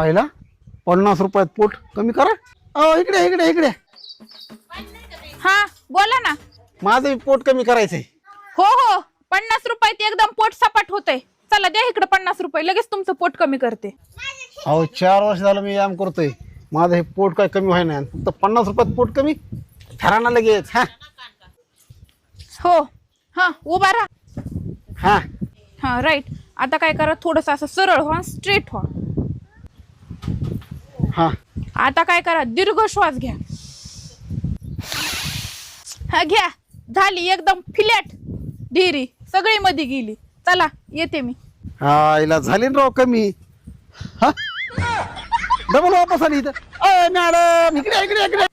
आयला पन्नास रुपयात पोट कमी करा. इकडे इकडे इकडे. हा बोला ना. माझं पोट कमी करायचंय. हो हो. पन्नास रुपयात एकदम पोट सपाट होतंय. चला द्या इकडे पन्नास रुपये. लगेच तुमचं पोट कमी करते. अहो चार वर्ष झालं मी व्यायाम करतोय. माझं हे पोट काय कमी व्हाय नाही. फक्त पन्नास रुपयात पोट कमी. ठराना लगेच. हा. हो. हा उभा राहा. हा. हा राईट आता काय करा थोडस असं सरळ व्हा स्ट्रेट व्हा. हा. आता काय करा? दीर्घ श्वास घ्या. हा घ्या. झाली एकदम फिलॅट. ढिरी. सगळी मध्ये गेली. चला येते मी. हा हिला झाली ना राव कमी. हा? डबल वापस आली इथं. मॅडम इकडे इकडे इकडे.